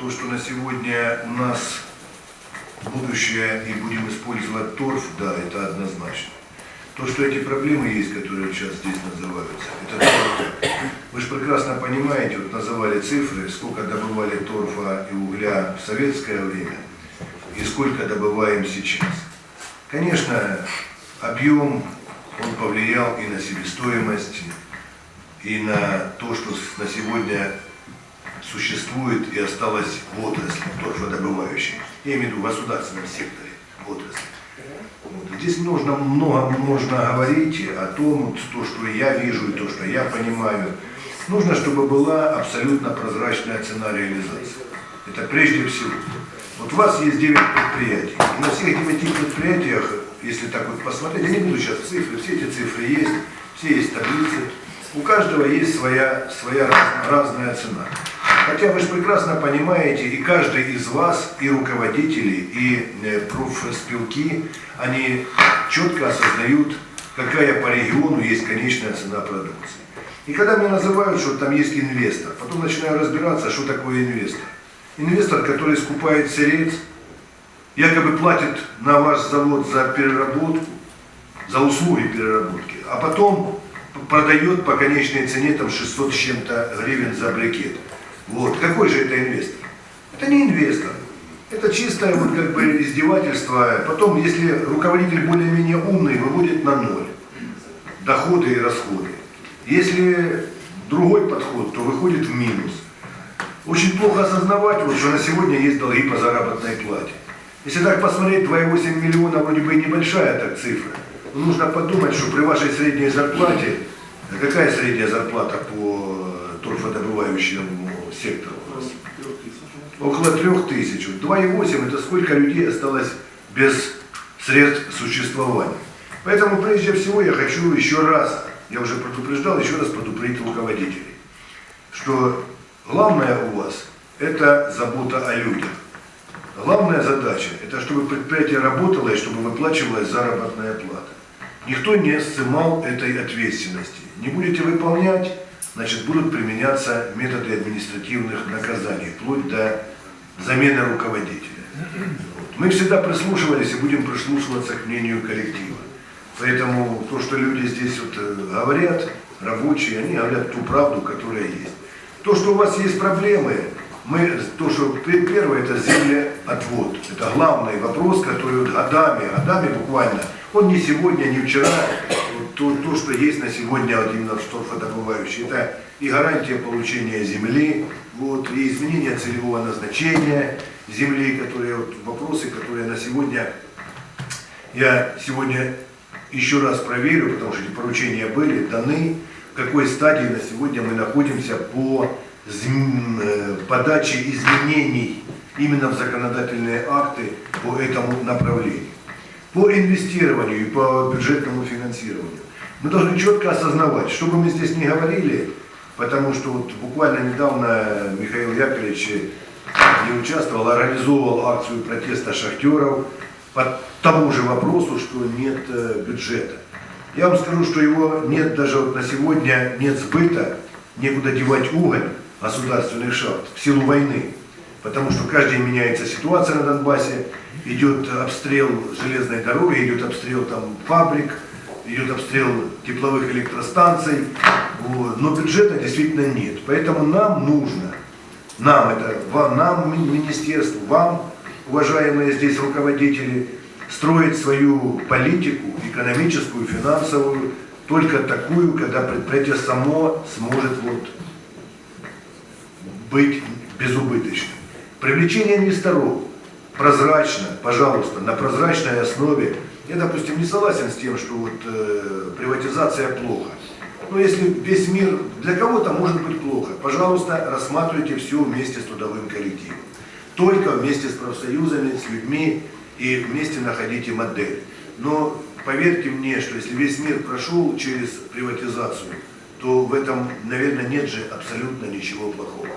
то, что на сегодня у нас будущее и будем использовать торф, да, это однозначно. То, что эти проблемы есть, которые сейчас здесь называются, это тоже. Вы же прекрасно понимаете, вот называли цифры, сколько добывали торфа и угля в советское время и сколько добываем сейчас. Конечно, объем, он повлиял и на себестоимость, и на то, что на сегодня существует и осталось в отрасли торфодобывающей. Я имею в виду в государственном секторе отрасли. Вот. Здесь нужно много можно говорить о том, то, что я вижу и то, что я понимаю. Нужно, чтобы была абсолютно прозрачная цена реализации. Это прежде всего. Вот у вас есть 9 предприятий. И на всех 9 предприятиях, если так вот посмотреть, я не буду сейчас цифры, все эти цифры есть, все есть таблицы. У каждого есть своя, своя раз- разная цена. Хотя вы же прекрасно понимаете, и каждый из вас, и руководители, и э, профспилки, они четко осознают, какая по региону есть конечная цена продукции. И когда мне называют, что там есть инвестор, потом начинаю разбираться, что такое инвестор. Инвестор, который скупает сырец, якобы платит на ваш завод за переработку, за услуги переработки, а потом продает по конечной цене там 600 с чем-то гривен за брикет. Вот. Какой же это инвестор? Это не инвестор. Это чистое вот как бы издевательство. Потом, если руководитель более-менее умный, выводит на ноль доходы и расходы. Если другой подход, то выходит в минус. Очень плохо осознавать, вот, что на сегодня есть долги по заработной плате. Если так посмотреть, 2,8 миллиона вроде бы и небольшая так цифра. Но нужно подумать, что при вашей средней зарплате, а какая средняя зарплата по торфодобывающему сектору у вас? Около трех тысяч. Вот 2,8 это сколько людей осталось без средств существования. Поэтому прежде всего я хочу еще раз, я уже предупреждал, еще раз предупредить руководителей, что главное у вас это забота о людях. Главная задача – это чтобы предприятие работало и чтобы выплачивалась заработная плата. Никто не снимал этой ответственности. Не будете выполнять, значит, будут применяться методы административных наказаний, вплоть до замены руководителя. Мы всегда прислушивались и будем прислушиваться к мнению коллектива. Поэтому то, что люди здесь вот э, говорят, рабочие, они говорят ту правду, которая есть. То, что у вас есть проблемы, мы, то, что пе- первое, это землеотвод. Это главный вопрос, который вот годами, годами буквально, он не сегодня, не вчера, то, то, что есть на сегодня вот именно в торфодобывающей, это и гарантия получения земли, вот, и изменение целевого назначения земли, которые, вот, вопросы, которые на сегодня я сегодня еще раз проверю, потому что эти поручения были даны, в какой стадии на сегодня мы находимся по э, подаче изменений именно в законодательные акты по этому направлению. По инвестированию и по бюджетному финансированию. Мы должны четко осознавать, что бы мы здесь ни говорили, потому что вот буквально недавно Михаил Яковлевич не участвовал, а организовывал акцию протеста шахтеров по тому же вопросу, что нет э, бюджета. Я вам скажу, что его нет даже вот на сегодня, нет сбыта, некуда девать уголь государственных шахт в силу войны. Потому что каждый меняется ситуация на Донбассе, идет обстрел железной дороги, идет обстрел там фабрик, идет обстрел тепловых электростанций, вот. но бюджета действительно нет. Поэтому нам нужно, нам это, вам, нам, ми- министерству, вам, уважаемые здесь руководители, строить свою политику, экономическую, финансовую, только такую, когда предприятие само сможет вот быть безубыточным. Привлечение инвесторов прозрачно, пожалуйста, на прозрачной основе. Я, допустим, не согласен с тем, что вот э, приватизация плохо. Но если весь мир для кого-то может быть плохо, пожалуйста, рассматривайте все вместе с трудовым коллективом. Только вместе с профсоюзами, с людьми и вместе находите модель. Но поверьте мне, что если весь мир прошел через приватизацию, то в этом, наверное, нет же абсолютно ничего плохого.